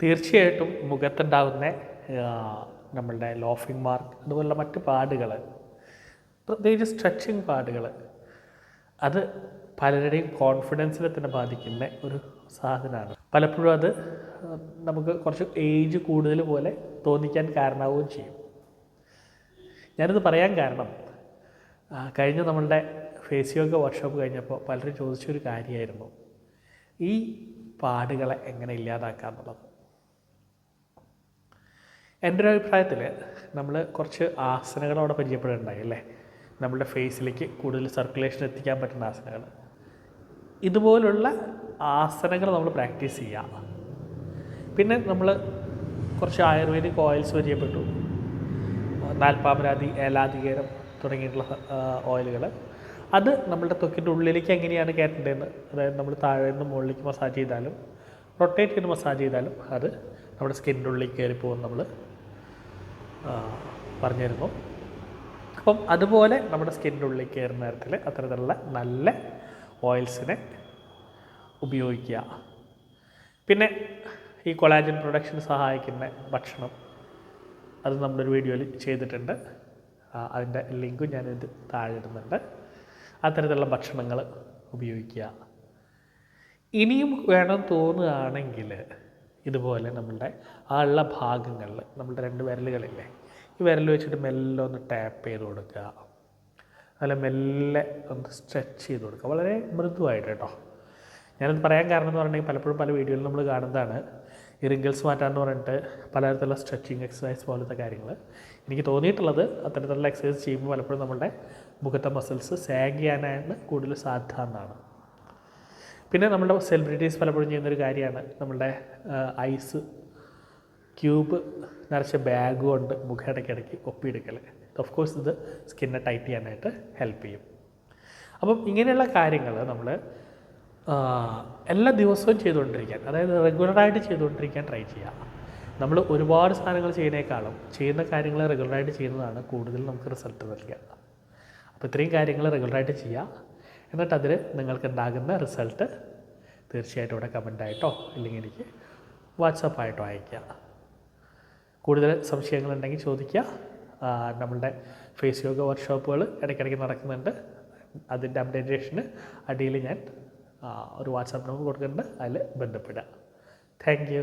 തീർച്ചയായിട്ടും മുഖത്തുണ്ടാകുന്ന നമ്മളുടെ laughing mark അതുപോലുള്ള മറ്റ് പാടുകൾ പ്രത്യേകിച്ച് സ്ട്രെച്ചിങ് പാടുകൾ അത് പലരുടെയും കോൺഫിഡൻസിനെ തന്നെ ബാധിക്കുന്ന ഒരു സാധനമാണ്. പലപ്പോഴും അത് നമുക്ക് കുറച്ച് ഏജ് കൂടുതൽ പോലെ തോന്നിക്കാൻ കാരണമാവുകയും ചെയ്യും. ഞാനിത് പറയാൻ കാരണം കഴിഞ്ഞ നമ്മളുടെ ഫേസ് യോഗ വർക്ക്ഷോപ്പ് കഴിഞ്ഞപ്പോൾ പലരും ചോദിച്ചൊരു കാര്യമായിരുന്നു. ഈ പാടുകളെ എങ്ങനെ ഇല്ലാതാക്കാം എന്നുള്ളത് എന്റെ ഒരു അഭിപ്രായത്തിൽ നമ്മൾ കുറച്ച് ആസനകളോടെ പരിചയപ്പെടുന്നുണ്ടായി അല്ലേ? നമ്മുടെ ഫേസിലേക്ക് കൂടുതൽ സർക്കുലേഷൻ എത്തിക്കാൻ പറ്റുന്ന ആസനങ്ങൾ ഇതുപോലുള്ള ആസനങ്ങൾ നമ്മൾ പ്രാക്ടീസ് ചെയ്യാം. പിന്നെ നമ്മൾ കുറച്ച് ആയുർവേദിക് ഓയിൽസ് പരിചയപ്പെട്ടു. നാൽപ്പാമരാതി ഏലാധികേരം തുടങ്ങിയിട്ടുള്ള ഓയിലുകൾ അത് നമ്മളുടെ ത്വക്കിന്റെ ഉള്ളിലേക്ക് എങ്ങനെയാണ് കയറ്റേണ്ടതെന്ന് അതായത് നമ്മൾ താഴെ നിന്ന് മുകളിലേക്ക് മസാജ് ചെയ്താലും റൊട്ടേറ്റ് ചെയ്ത് മസാജ് ചെയ്താലും അത് നമ്മുടെ സ്കിന്നിന്റെ ഉള്ളിലേക്ക് കയറി പോകും നമ്മൾ പറഞ്ഞിരുന്നു. അപ്പം അതുപോലെ നമ്മുടെ സ്കിന്നിന്റെ ഉള്ളിലേക്ക് കയറുന്ന തരത്തിൽ അത്തരത്തിലുള്ള നല്ല ഓയിൽസിനെ ഉപയോഗിക്കുക. പിന്നെ ഈ കൊളാജൻ പ്രൊഡക്ഷൻ സഹായിക്കുന്ന ഭക്ഷണം അത് നമ്മളൊരു വീഡിയോയിൽ ചെയ്തിട്ടുണ്ട്. അതിന്റെ ലിങ്കും ഞാനിത് താഴെ ഇടുന്നുണ്ട് അത്തരത്തിലുള്ള ഭക്ഷണങ്ങൾ ഉപയോഗിക്കുക. ഇനിയും വേണം തോന്നുകയാണെങ്കിൽ ഇതുപോലെ നമ്മളുടെ ആ ഉള്ള ഭാഗങ്ങളിൽ നമ്മളുടെ രണ്ട് വിരലുകളില്ലേ ഈ വിരൽ വെച്ചിട്ട് മെല്ലെ ഒന്ന് ടാപ്പ് ചെയ്ത് കൊടുക്കുക. അതുപോലെ മെല്ലെ ഒന്ന് സ്ട്രെച്ച് ചെയ്ത് കൊടുക്കുക. വളരെ മൃദുവായിട്ട് കേട്ടോ. ഞാനത് പറയാൻ കാരണം എന്ന് പറഞ്ഞിട്ടുണ്ടെങ്കിൽ പലപ്പോഴും പല വീഡിയോയിൽ നമ്മൾ കാണുന്നതാണ്. ഈ റിങ്കിൾസ് മാറ്റാന്ന് പറഞ്ഞിട്ട് പലതരത്തിലുള്ള സ്ട്രെച്ചിങ് എക്സസൈസ് പോലത്തെ കാര്യങ്ങൾ. എനിക്ക് തോന്നിയിട്ടുള്ളത് അത്തരത്തിലുള്ള എക്സസൈസ് ചെയ്യുമ്പോൾ പലപ്പോഴും നമ്മുടെ മുഖത്തെ മസിൽസ് സാഗ് ചെയ്യാനാണ് കൂടുതൽ സാധ്യത എന്നാണ്. പിന്നെ നമ്മുടെ സെലിബ്രിറ്റീസ് പലപ്പോഴും ചെയ്യുന്നൊരു കാര്യമാണ്. നമ്മളുടെ ഐസ് ക്യൂബ് നിറച്ച ബാഗ് കൊണ്ട് മുഖം ഇടയ്ക്കിടയ്ക്ക് ഒപ്പിയെടുക്കൽ ഓഫ് കോഴ്സ് ഇത് സ്കിന്നെ ടൈറ്റ് ചെയ്യാനായിട്ട് ഹെൽപ്പ് ചെയ്യും. അപ്പം ഇങ്ങനെയുള്ള കാര്യങ്ങൾ നമ്മൾ എല്ലാ ദിവസവും ചെയ്തുകൊണ്ടിരിക്കാൻ അതായത് റെഗുലറായിട്ട് ചെയ്തുകൊണ്ടിരിക്കാൻ ട്രൈ ചെയ്യുക നമ്മൾ ഒരുപാട് സാധനങ്ങൾ ചെയ്യുന്നേക്കാളും ചെയ്യുന്ന കാര്യങ്ങൾ റെഗുലറായിട്ട് ചെയ്യുന്നതാണ് കൂടുതൽ നമുക്ക് റിസൾട്ട് നൽകുക. അപ്പോൾ ഇത്രയും കാര്യങ്ങൾ റെഗുലറായിട്ട് ചെയ്യുക എന്നിട്ട് അതിൽ നിങ്ങൾക്ക് ഉണ്ടാകുന്ന റിസൾട്ട് തീർച്ചയായിട്ടും ഇവിടെ കമന്റായിട്ടോ ഇല്ലെങ്കിൽ എനിക്ക് വാട്സപ്പായിട്ടോ അയയ്ക്കുക കൂടുതൽ സംശയങ്ങളുണ്ടെങ്കിൽ ചോദിക്കുക. നമ്മളുടെ ഫേസ് യോഗ വർക്ക്ഷോപ്പുകൾ ഇടയ്ക്കിടയ്ക്ക് നടക്കുന്നുണ്ട്. അതിന്റെ അപ്ഡേറ്റേഷന് അടിയിൽ ഞാൻ ഒരു വാട്സാപ്പ് നമ്പർ കൊടുക്കുന്നുണ്ട്. അതിൽ ബന്ധപ്പെടുക. Thank you